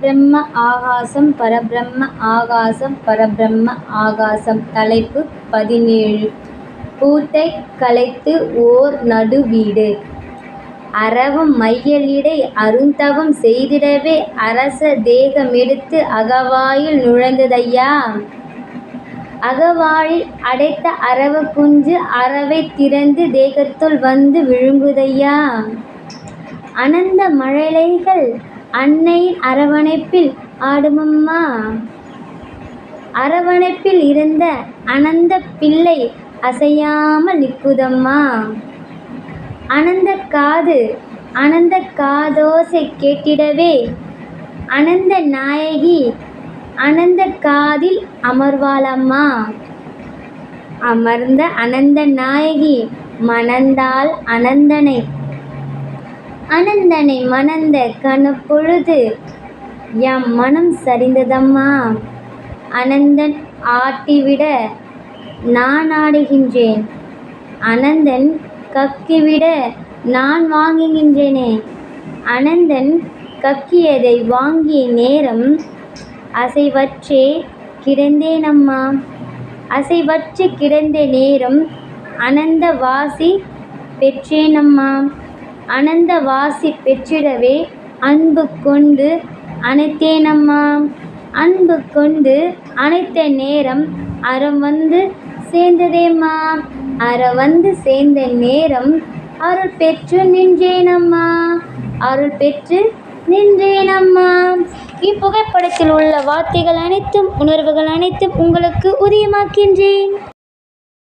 பிரம்ம ஆகாசம் பரபிரம்ம ஆகாசம் பரபிரம்ம ஆகாசம். தலைப்பு பதினேழு. பூத்தை கலைத்து ஓர் நடுவீடு அரவம் மையலிடை அருந்தவம் செய்திடவே அரச தேகமெடுத்து அகவாயில் நுழைந்ததையா? அகவாயில் அடைத்த அறவ குஞ்சு அறவை திறந்து தேகத்துள் வந்து விழுங்குதையா? அனந்த மழலைகள் அன்னையின் அரவணைப்பில் ஆடுமம்மா. அரவணைப்பில் இருந்த அனந்த பிள்ளை அசையாமல் நிற்குதம்மா அனந்தக் காது அனந்த காதோசை கேட்டிடவே. அனந்த நாயகி அனந்தக் காதில் அமர்வாளம்மா. அமர்ந்த அனந்த நாயகி மணந்தாள் அனந்தனை அனந்தனை மணந்த கணப்பொழுது எம் மனம் சரிந்ததம்மா? அனந்தன் ஆட்டிவிட நான் ஆடுகின்றேன். அனந்தன் கக்கிவிட நான் வாங்குகின்றேனே. அனந்தன் கக்கியதை வாங்கிய நேரம் அசைவற்றே கிடந்தேனம்மா. அசைவற்று கிடந்த நேரம் அனந்த வாசி பெற்றேனம்மா. அனந்த வாசி பெற்றிடவே அன்பு கொண்டு அனைத்தேனம்மா அன்பு கொண்டு அனைத்த நேரம் அறம் வந்து சேர்ந்ததேம்மா. அறம் வந்து சேர்ந்த நேரம் அருள் பெற்று நின்றேனம்மா. அருள் பெற்று நின்றேனம்மா. இப்புகைப்படத்தில் உள்ள வார்த்தைகள் அனைத்தும் உணர்வுகள் அனைத்தும் உங்களுக்கு உதயமாக்கின்றேன்.